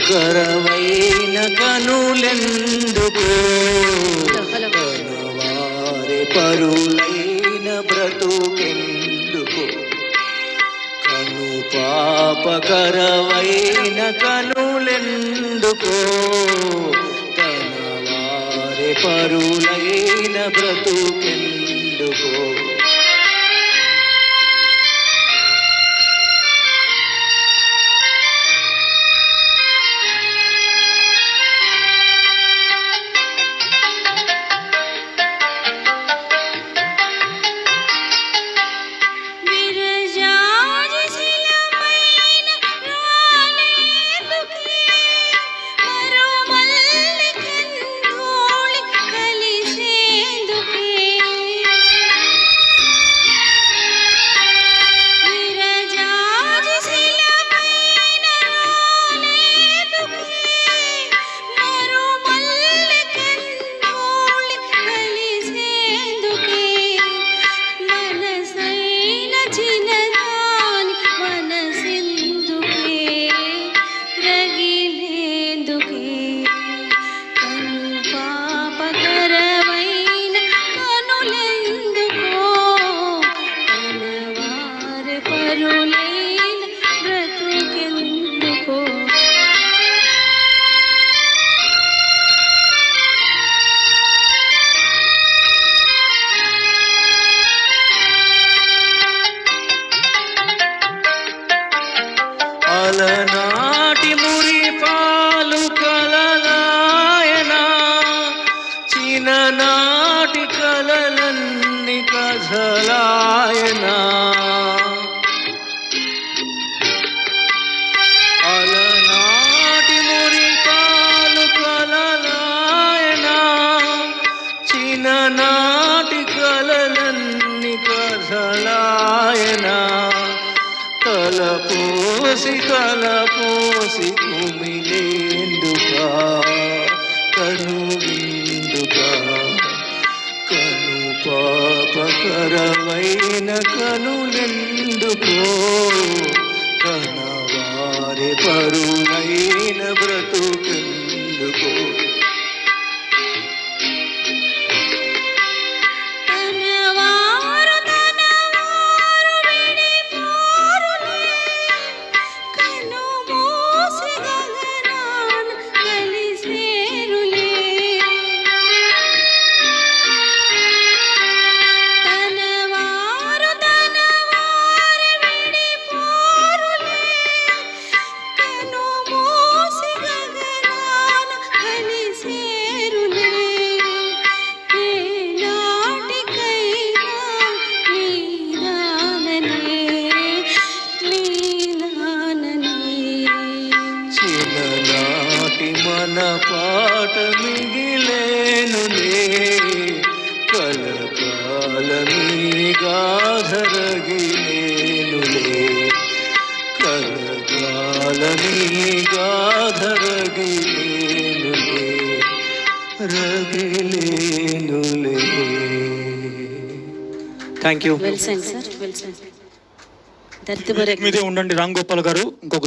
పాపకరమైన కనులెందుకు వారి పరులైన బ్రతుకెందుకు కను పాపకరమైన కనులెందుకు తన వారి పరులైన బ్రతుకెందుకు అలనాటి మురి పాలు కలలాయనా. చిన్ననాటి కలలన్ని కథలాయన అలనాటి మురి పాలు కలలాయనా తలపోసి తలపోసి కుమిలేందుకా కను విందుకా కను పాపకరమైన కనులెందుకో కనవారి పరులైన పాట మిగిలేనులే కలకాలమీగాధరగిలేనులే కలకాలమీగాధరగిలేనులే రగిలేనులే థ్యాంక్ యూ మీదే ఉండండి రామ్ గోపాల్ గారు. ఇంకొక